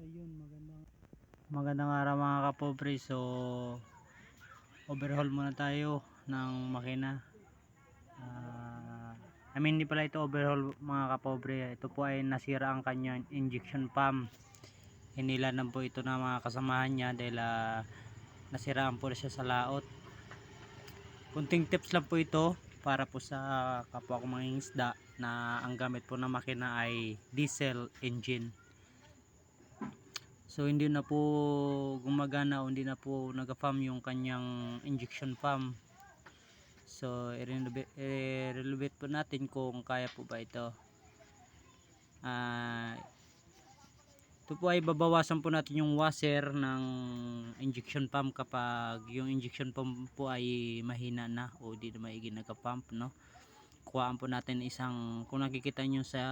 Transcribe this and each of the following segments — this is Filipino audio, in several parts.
ayun, magandang Magandang araw mga kapobre. So, overhaul muna tayo ng makina. Ah, I mean, hindi pala ito overhaul mga kapobre. Ito po ay nasira ang kanyang injection pump. Hinila na po ito ng mga kasamahan niya dahil ah, nasiraan po siya sa laot. Kunting tips lang po ito para po sa kapwa ko mga isda na ang gamit po ng makina ay diesel engine. So hindi na po gumagana o hindi na po nag-pump yung kanyang injection pump. So i-renovate po natin kung kaya po ba ito. Ah ito po ay babawasan po natin yung washer ng injection pump kapag yung injection pump po ay mahina na o di na maigi nagka-pump no. Kuhaan po natin isang kung nakikita nyo sa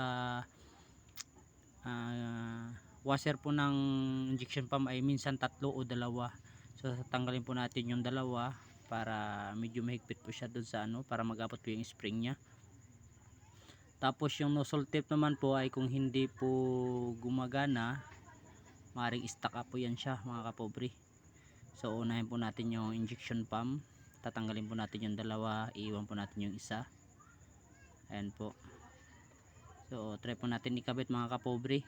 ah washer po ng injection pump ay minsan tatlo o dalawa. So tanggalin po natin yung dalawa para medyo mahigpit po siya doon sa ano para magabot po yung spring nya tapos yung nozzle tip naman po ay kung hindi po gumagana maaaring stuck up po yan siya mga kapobre. So unahin po natin yung injection pump. Tatanggalin po natin yung dalawa iiwan po natin yung isa. Ayan po. So try po natin ikabit mga kapobre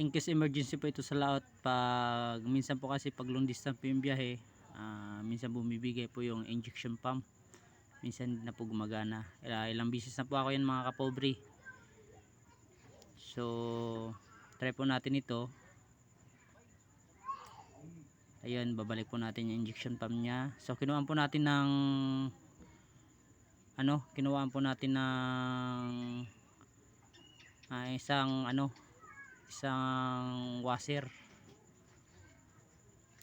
in case emergency po ito sa laot pag minsan po kasi pag long distance po yung biyahe ah, minsan bumibigay po yung injection pump. Minsan na po gumagana. Ila- ilang bisis na po ako yan mga kapobre. So try po natin ito. Ayun babalik po natin yung injection pump nya so kinuhaan po natin ng ano kinuhaan po natin ng ah, isang ano isang washer.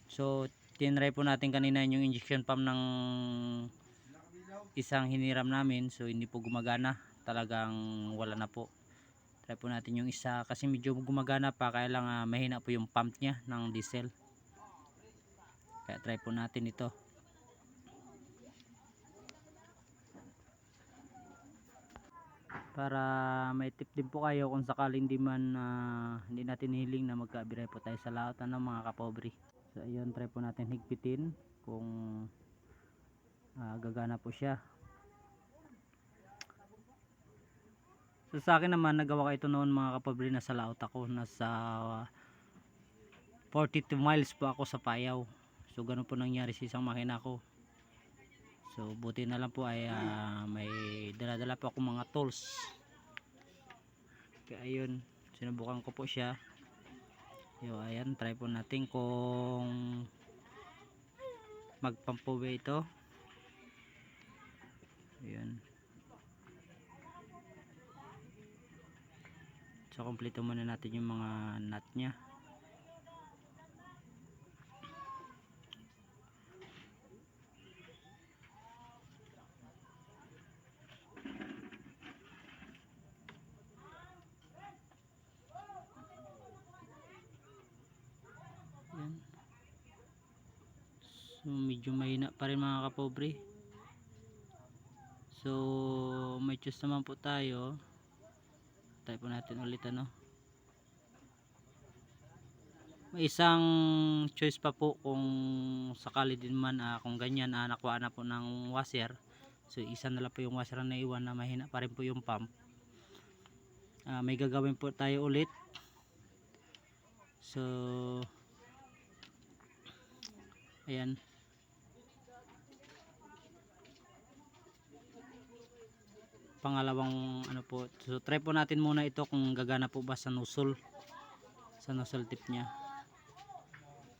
So tinry po natin kanina yung injection pump ng isang hiniram namin. So hindi po gumagana. Talagang wala na po. Try po natin yung isa. Kasi medyo gumagana pa. Kaya lang ah, mahina po yung pump nya ng diesel. Kaya try po natin ito para may tip din po kayo kung sakaling di man ah, hindi natin hiling na magkabiray po tayo sa lahat ng mga kapobre. So ayun try po natin higpitin kung ah, gagana po siya. So sa akin naman nagawa ko ito noon mga kapobre nasa laot ako nasa ah, 42 miles po ako sa Payaw. So ganun po nangyari sa isang makina ko So buti na lang po ay ah, may dala-dala po ako mga tools. Kaya ayun, sinubukan ko po siya. Yo, ayan, try po natin kung magpampo ba ito. Ayun. So kompleto muna natin yung mga nut niya. So medyo mahina pa rin mga kapobre. So may choose naman po tayo. Try po natin ulit ano. May isang choice pa po kung sakali din man ah, kung ganyan ah, nakuha na po ng washer. So isa na lang po yung washer na naiwan na mahina pa rin po yung pump. Ah, may gagawin po tayo ulit. So Ayan. Pangalawang ano po. So try po natin muna ito kung gagana po ba sa nozzle. Sa nozzle tip niya.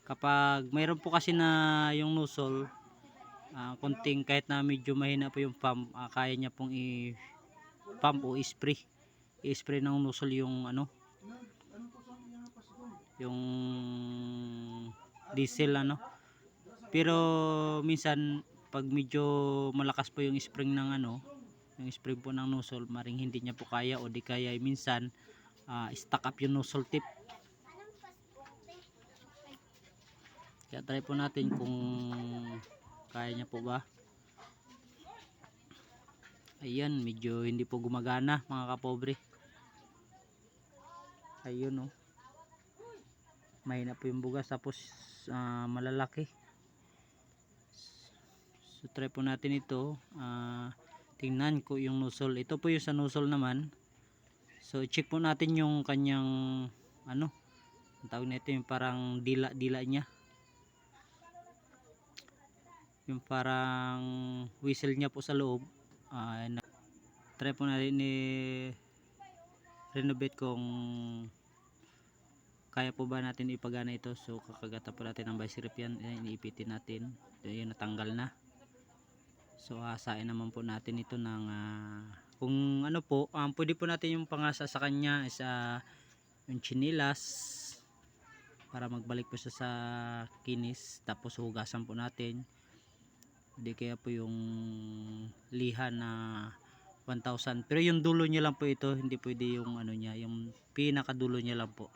Kapag mayroon po kasi na yung nozzle ah, konting kahit na medyo mahina po yung pump, ah, kaya niya pong i pump o i-spray. I-spray ng nozzle yung ano yung diesel ano pero minsan pag medyo malakas po yung spring ng ano yung spring po ng nozzle maring hindi niya po kaya o di kaya ay minsan ah, stuck up yung nozzle tip. Kaya try po natin kung kaya niya po ba. Ayan medyo hindi po gumagana mga kapobre. Ayun oh. Mahina po yung bugas tapos ah, malalaki. So try po natin ito ah, tingnan ko yung nozzle. Ito po yung sa nozzle naman. So check po natin yung kanyang ano ang tawag nito yung parang dila dila niya. Yung parang whistle niya po sa loob. Ah, na- try po natin ni renovate kung kaya po ba natin ipagana ito. So kakagata po natin ng bicycle yan. Iniipitin natin. Yun natanggal na so hasain naman po natin ito ng ah, kung ano po um, pwede po natin yung pangasa sa kanya is ah, yung chinilas para magbalik po siya sa kinis tapos hugasan po natin. Hindi kaya po yung liha na 1,000 pero yung dulo niya lang po ito hindi pwede yung ano niya yung pinakadulo niya lang po.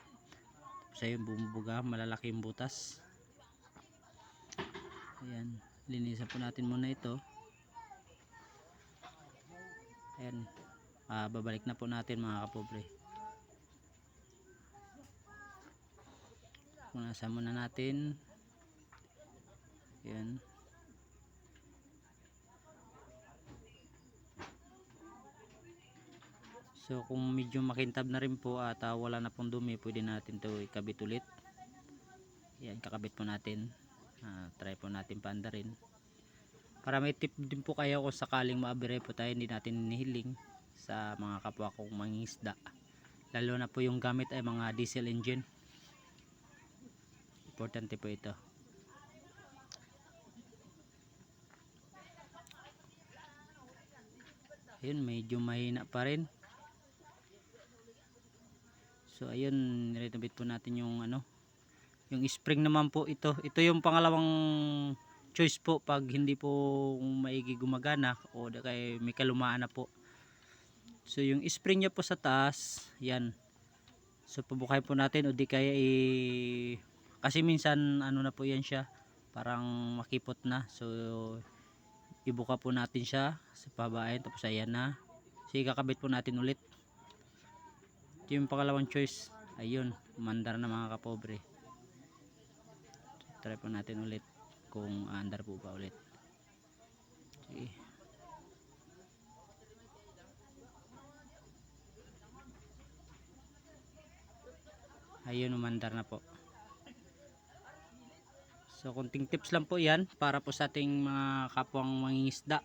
Sa yung bumubuga malalaki yung butas. Ayan linisan po natin muna ito ayan ah, babalik na po natin mga kapobre punasan muna natin ayan So kung medyo makintab na rin po at ah, wala na pong dumi, pwede natin to ikabit ulit. Yan, kakabit po natin. Ah, try po natin paanda rin. Para may tip din po kayo kung sakaling maabire po tayo, hindi natin nihiling sa mga kapwa kong mangingisda. Lalo na po yung gamit ay mga diesel engine. Importante po ito. Ayun, medyo mahina pa rin. So ayun, nirenovate po natin yung ano, yung spring naman po ito. Ito yung pangalawang choice po pag hindi po maigi gumagana o kay may kalumaan na po. So yung spring niya po sa taas, yan. So pabukay po natin o di kaya i kasi minsan ano na po yan siya, parang makipot na. So ibuka po natin siya sa pabayan tapos ayan na. So ikakabit po natin ulit. Ito yung pangalawang choice. Ayun, mandar na mga kapobre. Try po natin ulit kung andar po ba ulit. Sige. Ayun, umandar na po. So, kunting tips lang po yan para po sa ating mga kapwang mangingisda.